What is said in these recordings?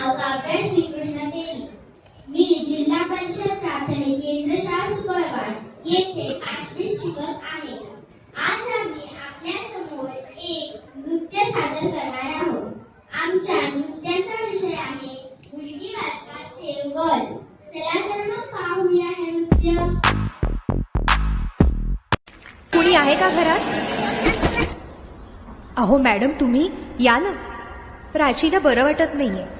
नाव काव्या श्रीकृष्ण देवी. मी जिल्हा परिषद प्राथमिक केंद्र शाळा सुकळवाड येथे पाचवी शिकत आहे. आज आम्ही आपल्यासमोर एक नृत्य सादर करणार आहोत. आमच्या नृत्याचा विषय आहे मुलगी वाचवा सेव गर्ल्स चला तर मग पाहूया हे नृत्य. कुणी आहे का घरात? अहो मॅडम तुम्ही या ना. प्राचीला बरं वाटत नाहीये.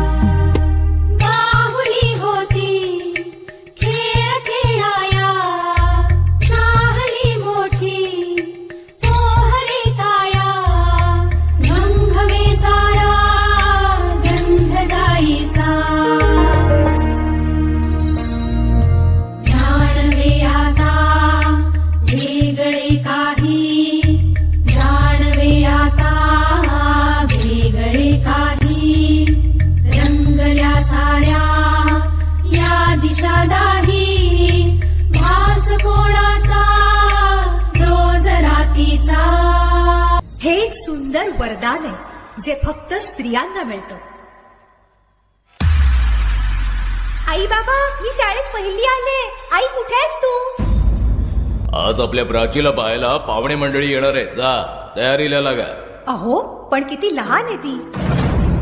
काही जाणवे आता वेगळे काही. रंगल्या साऱ्या या दिशा दाही भास कोणाचा रोज रातीचा हे एक सुंदर वरदान आहे जे फक्त स्त्रियांना मिळतं. आई बाबा मी शाळेत पहिली आले. आई कुठे आहेस तू? आज आपल्या प्राचीला पाहायला पाहुणे मंडळी येणार आहेत. जा तयारीला लागा. अहो पण किती लहान आहे ती.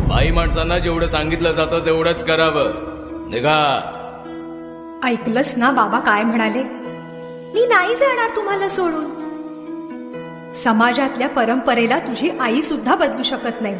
बाई माणसांना जेवढं सांगितलं जातं तेवढंच करावं. निघा. ऐकलंस ना बाबा काय म्हणाले? मी नाही जाणार तुम्हाला सोडून. समाजातल्या परंपरेला तुझी आई सुद्धा बदलू शकत नाही.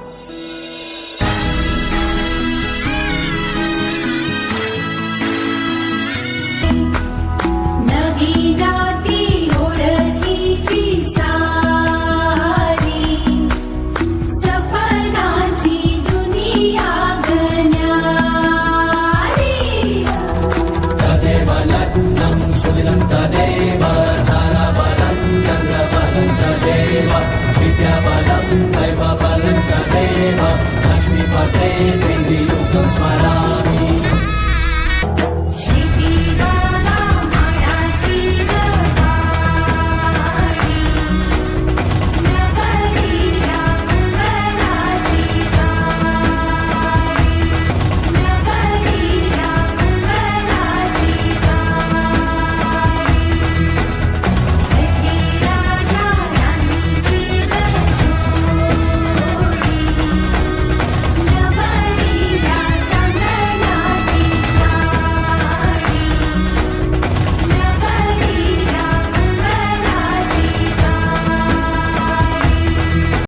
Swara